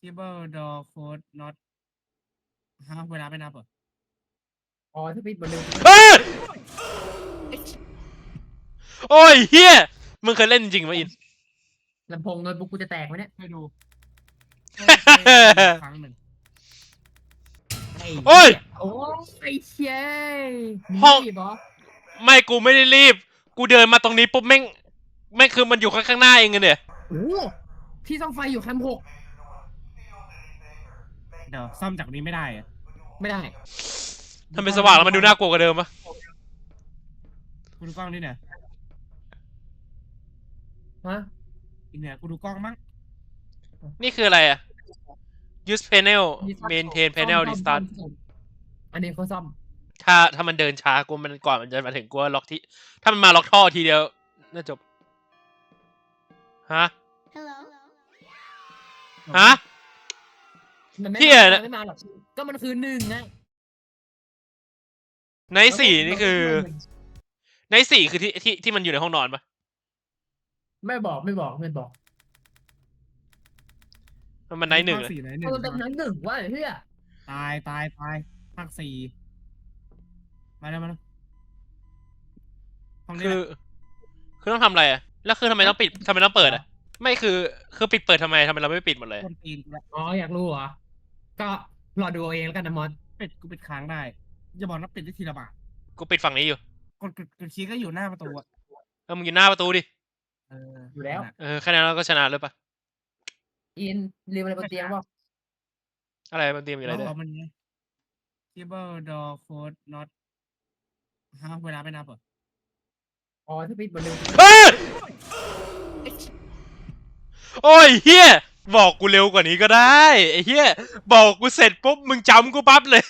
keyboard door code not ฮะเวลาไม่นับเหรออ๋อถ้าปิดบนเร็วเฮ้ยโอ้ยเฮียมึงเคยเล่นจริงไหมอิน ลำโพงโน้ตบุ๊กกูจะแตกไหมเนี่ยให้ดูครั้งหนึ่งไอ้โอ้ยเหี้โอ้ยไอ้เชี่ยห้อง นี่บอสไม่กูไม่ได้รีบ กูเดินมาตรงนี้ปุ๊บแม่งแม่งคือมันอยู่ข้างๆหน้าเองอะเนี่ย โอ้ที่ซ่อมไฟอยู่แคมป์หก เดี๋ยวซ่อมจากนี้ไม่ได้อะไม่ได้ทำเป็นสว่างแล้วมันดูน่ากลัวกว่าเดิมปะกูดูกล้องนี่เนี่ยฮะอีเนี่ยกูดูกล้องมั้งนี่คืออะไรอะ use panel มีซ่อม maintain panel ซ่อม restart ซ่อมอันนี้เขาซ่อม ถ้าถ้ามันเดินช้ากูมันก่อนมันจะมาถึงกูว่าล็อกที่ ถ้ามันมาล็อกท่อทีเดียว น่าจบ ฮะ Hello. ฮะ มันไม่เหี้ยมานะไม่มาหรอกก็มันคือหนึ่งไงในสี่นี่คือ ในสี่คือที่ที่ที่มันอยู่ในห้องนอนปะไม่บอกไม่บอกไม่บอกมันมันในหนึ่งภาอะคสี่ไหนหเอนึ่งอเป็นนั้นหนึ่งว่าไอ้เหี้ยตายตายตายภาคสี่มาแล้วมาแล้วห้องนี้คือ แหละคือต้องทำอะไรอะแล้วคือทำไมต้องปิดทำไมต้องเปิดอะไม่คือคือปิดเปิดทำไมทำไมเราไม่ปิดหมดเลย คนตีนกูละอ๋ออยากรู้เหรอ ก็รอดูเอาเองแล้วกันนะมอสปิดกูปิดค้างได้ อย่าบอกนะปิดได้ทีละบาทกูปิดฝั่งนี้อยู่กดกดกดชี้ก็อยู่หน้าประตูอะเออมึงอยู่หน้าประตูดิเออออยู่แล้ว เออแค่นั้นเราก็ชนะเลยปะอินรีบอะไรบนเตียงบอกอะไรมันเตรียมอยู่อะไรแล้ด้วยวมันไง keyboard door code not ฮะเวลาไม่นับเหรออ๋อถ้าปิดบนเร็วเฮ้ยโอ้ยเฮีย บอกกูเร็วกว่านี้ก็ได้ไอ้เฮียบอกกูเสร็จปุ๊บมึงจำกูปั๊บเลย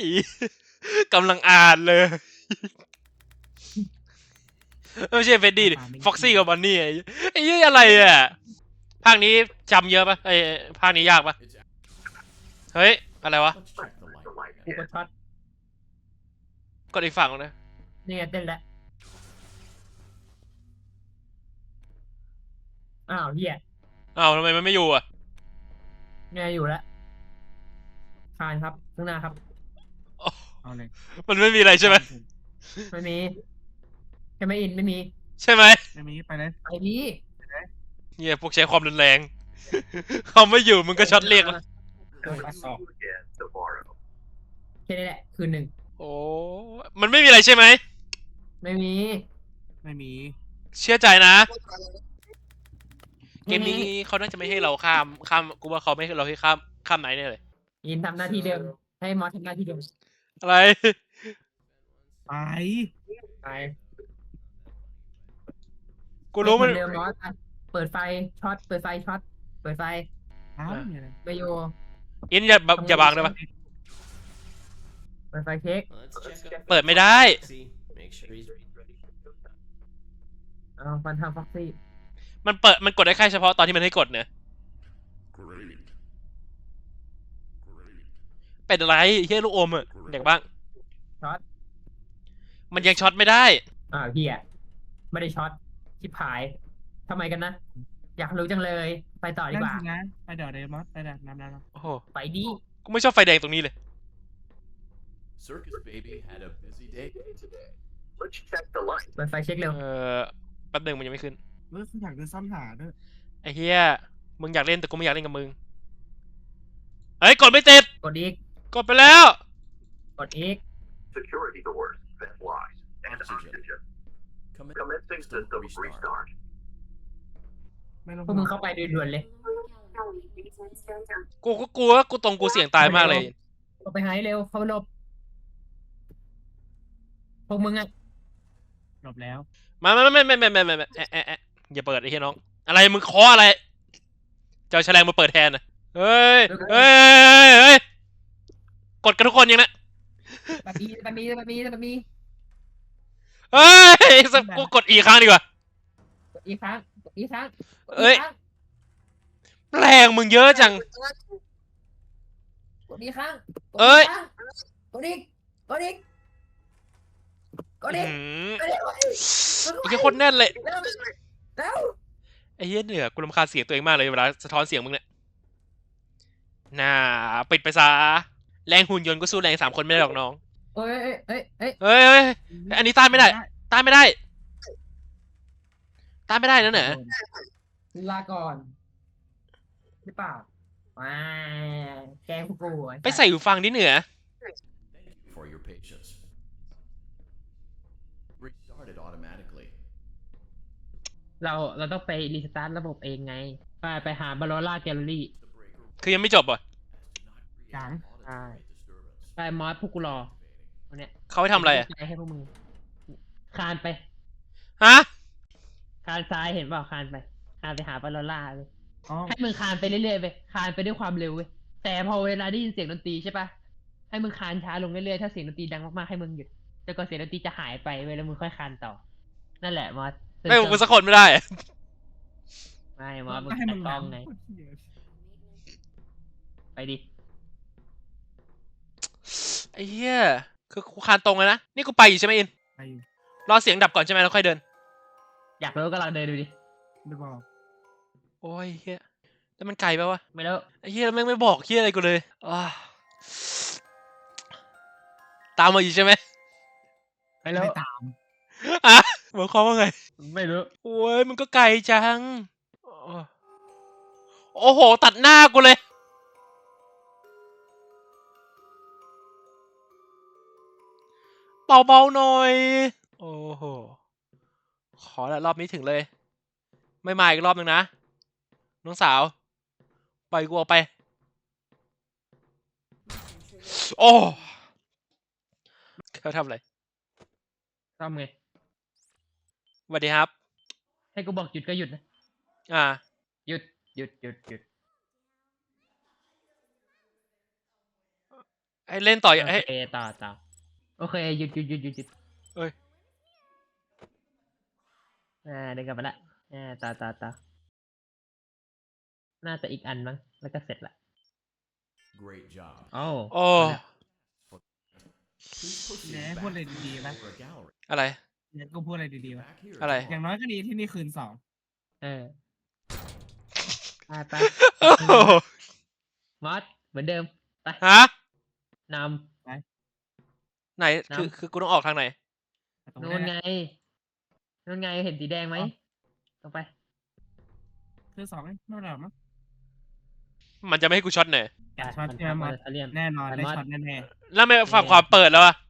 อีกำลังอ่านเลยไม่ใช่เฟดดี้ฟ็อกซี่กับบอนนี่ไอ้เหี้ยอะไรอะภาคนี้จำเยอะปะไอ้ภาคนี้ยากปะเฮ้ย อะไรวะกูก็ช็อตกดอีกฝั่งนะนี่ไงเต้นแล้วอ้าวเหี้ย อ้าวทำไมมันไม่อยู่อะเนี่ยอยู่แล้วคานครับข้างหน้าครับ เอาเลยมันไม่มีอะไรใช่ไหมไม่มีใช่ไหมอินไม่มีใช่ไหมไม่มีไปเลยไอ้พี่เฮียพวกใช้ความรุนแรงเขาไม่อยู่มึงก็ช็อตเรียกแล้วเออปัดออกแค่นี้แหละ คือหนึ่งโอ้มันไม่มีอะไรใช่ไหมไม่มี ไม่มี เชื่อใจนะ เกมนี้เขาน่าจะไม่ให้เราข้ามข้ามกูว่าเขาไม่ให้เราให้ข้ามข้ามไหนเนี่ยเลยอินทำหน้าที่เดิม ให้มอสทำหน้าที่เดิมอะไรไปไปกูรู้มันเดิมมอสอะเปิดไฟช็อตเปิดไฟช็อตเปิดไฟเอ้ามีอะไรไปโยอินอย่าแบบอย่าบังได้ปะเปิดไฟเช็ค Let's check up เปิดไม่ได้ See, make sure he's ready. เอาฟันทำฟ็อกซี่ มันเปิดมันกดได้แค่เฉพาะตอนที่มันให้กดเนี่ย Great. Great. เป็นอะไรเฮียลูกอมอะเด็กบ้างช็อตมันยังช็อตไม่ได้อ่าวเฮียไม่ได้ช็อตชิบหายทำไมกันนะ อยากรู้จังเลย ไปต่อดีนั่นกว่าสินะไปเดี๋ยวเดมอสไปเดี๋ยวน้ำน้ำน้ำโอ้โหไปดีกูไม่ชอบไฟแดงตรงนี้เลย Circus Baby had a busy day today. เปิดไฟเช็คเร็ว เออแป๊บหนึงมันยังไม่ขึ้น เมื่อคุณอยากจะซ่อมหาด้วยไอ้เฮียมึงอยากเล่นแต่กูไม่อยากเล่นกับมึงเฮ้ยกดไม่ติดกดอีกกดไปแล้ว กดอีก security doors, vent lines, and Oxygen. oxygen. Commit Commencing system system restart. restart. ไม่ต้องพวกมึงเข้าไปด่วนๆเลยกูก็กลัวกูตรงกูเสี่ยงตายมากเลยเข้าไปหายเร็วเข้าไปหลบพวกมึงอะหลบแล้วมาไม่ไม่ไม่ไม่ไม่ไม่ไม่แอะแอะแอะอย่าเปิดไอ้เหี้ยน้อง อะไรมึงเคออะไรจะเอาแฉลงมาเปิดแทนนะเฮ้ยเฮ้ยเฮ้ยเฮ้ยกดกันทุกคนยังนะแบบนี้แบบนี้แบบนี้แบบนี้เฮ้ยสักกูกดอีกครั้งดีกว่ากดอีกครั้งกดอีกครั้งกดเอ้อียกครั้งแรงมึงเยอะจัง กดอีกครั้งเอ้ยกดอีกกดอีกกดอื้อีอกหือกดอีกไอ้เหี้ยโคตรแน่นเลย เร็ว เร็วไอ้เหี้ยเหนือกูรำคาญเสียงตัวเองมากเลยเวลาสะท้อนเสียงมึงเนี่ยน่าปิดไปซะแรงหุ่นยนต์ก็สู้แรงสามคนไม่ได้หรอกน้องเอ้ยเอ้ยเอ้ยเฮ้ยเฮ้ยอันนี้ต้านไม่ได้ ต้านไม่ได้ ต้านไม่ได้นะเหนือลาก่อนหรือเปล่าว้าแกล้งพวกกูอ้ไปใส่หูฟังดิเหนือ Thank you for your patience. เราเราต้องไปรีสตาร์ทระบบเองไง ไปไปหาบาโลล่าแกลเลอรี่ The breaker คือยังไม่จบอะ has not created Chẳng. auditory disturbance. ไปมอสพวกกูรอวันเนี้ยเขาไปทำอะไรอะใจให้พวกมึงคานไป ฮะคานซ้ายเห็นเปล่าคานไปคานไปหาบาโลล่าเลยอ๋อให้มึงคานไปเรื่อยๆไปคานไปด้วยความเร็วเว้ยแต่พอเวลาได้ยินเสียงดนตรีใช่ปะให้มึงคานช้าลงเรื่อยๆถ้าเสียงดนตรีดังมากๆให้มึงหยุดจนกว่าเสียงดนตรีจะหายไปเว้ยแล้วมึงค่อยคานต่อ นั่นแหละมอส ไม่กูสักคนไม่ได้อะไม่มอสมึงก็ให้แตะมึงกล้องไงไปดิ ไอ้เหี้ย คือกูคานตรงเลยนะ นี่กูไปอยู่ใช่ไหมอิน ไปอยู่รอเสียงดับก่อนใช่ไหมแล้วค่อยเดิน อยากรู้ก็ลองเดินดูดิ ไม่บอกโอ้ยเหี้ย แล้วมันไกลปะวะ ไม่แล้วไอ้เหี้ยแม่งไม่บอกเหี้ยอะไรกูเลยอ้าตามมาอยู่ใช่ไหมไม่แล้วไม่ตาม อะ หมายความว่าไง ไม่รู้ โอ้ยมันก็ไกลจัง โอ้โห ตัดหน้ากูเลย เบาๆหน่อย โอ้โห ขอละรอบนี้ถึงเลย ไม่มาอีกรอบนึงนะ น้องสาว ปล่อยกูออกไป โอ้เขาทำอะไรซ่อมไง สวัสดีครับ ให้กูบอกหยุดก็หยุดนะ อ่า หยุด หยุด หยุด หยุด ให้เล่นต่ออย่าโอให้เคต่อต่อโอเคหยุดหยุดหยุดหยุดหยุดเอ้ย อ่าเดินกลับมาละอ่าต่อต่อต่อน่าจะอีกอันมั้ง แล้วก็เสร็จละ Great job. โอ้โอ้ Please proceed เนี่ย back พูดอะไรดีๆไหม for a gallery. อะไร เนี่ยก็พูดอะไรดีๆไหม Back here. อะไร อย่างน้อยก็ดีที่นี่คืนสองเออไปไปโอ้โหมอสเหมือนเดิมไปฮะนไหนคือน้ำคือกูต้องออกทางไหนตรงำนู่นี้นแหไงละนู่นไงเห็นสีแดงไหมตรงไป คืนสองไม่เป็นไรหรอกมั้งมันจะไม่ให้กูช็อตเนี่ยอย่าช็อตมันใช่ไหมทำมออะสไรเรียมแน่นอนมันได้มอสช็อตแน่แล้วไม่ฝั่งขวาเปิดแล้วอะไป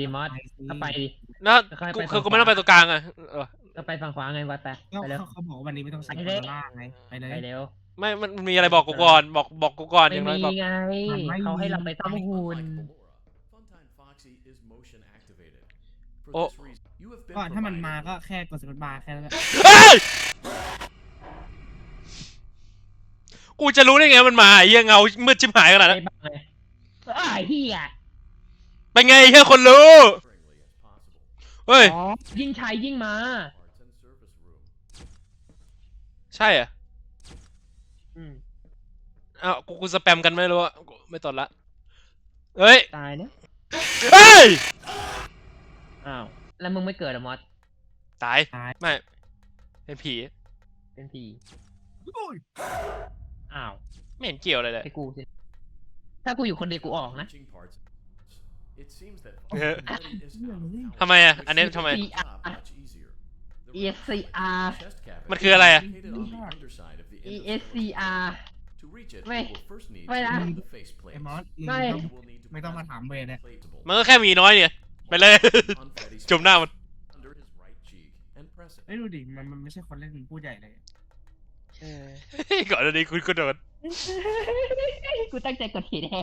ดีมอๆสไปสิก็ไปดิ แล้วค่อยๆกูไปคือฝั่งกูไม่ต้องขไปวาตรงกลางอะเออก็ไปฝั่งขวาไงวัดไปก็ไปเร็วเขาเขาบอกว่าวันนี้ไม่ต้องใช้ไปคเลยนล่างไงไปเลย ไปเร็วไม่มันมีอะไรบอกกูก่อนบอกบอกกูก่อนอไม่ย่างน้อยมีบอกไงมันไม่เขาให้เรามีไปซ่อมหุ่น Unlike Ballora, Funtime Foxy is motion activated. For Oh. this reason, you have been ก็ถ้ามันมา provided ก็แค่กดสวิตช์บาร์แค่นั้นแหละเฮ้ยกูจะรู้ได้ไงมันมาไอ้เหี้ยเงามืดชิบหายขนาดไปนั้นบ้างไงอ้าวเฮีย เป็นไงไอ้เหี้ยคนรู้ sparingly as possible. เฮ้ย อ๋อยิ่งใช้ยิ่งมา Parts and service room. ใช่เหรอะอืมอ้าวกูกูสแปมกันไม่รู้อะกูไม่ตดละ เฮ้ย ตายเนี่ยเฮ้ย อ้าวแล้วมึงไม่เกิดเหรอะมอส ตาย ตาย ไม่ เป็นผี เป็นผีโอ้ยอ้าวไม่เห็นเกี่ยวอะไรเลยไอ้กูสิถ้ากูอยู่คนเดียวกูออกนะ Reaching parts. It seems that Yeah. functionality is out of balance, ทำไมอะอันนี้ which ทำไม makes the job much easier. The ESCR chest cavity มันคืออะไรอะ is located on the underside of the ESCR To reach it, ไม่ you will first need ไม่ to นะ remove the face ไอ้ plates. มอสไม่มึง You will need to ไม่ต้องมา press ถามเวรเนี่ย inflatable มันก็แค่มีน้อยเนี่ย ไปเลย on Freddy's จุ่มหน้ามัน under his right cheek and press it. ไม่ดูดิมันมันไม่ใช่คนเล่นมันพูดใหญ่เลย ก่อนอันนี้คุณก็โดน กูตั้งใจกดผิดแฮ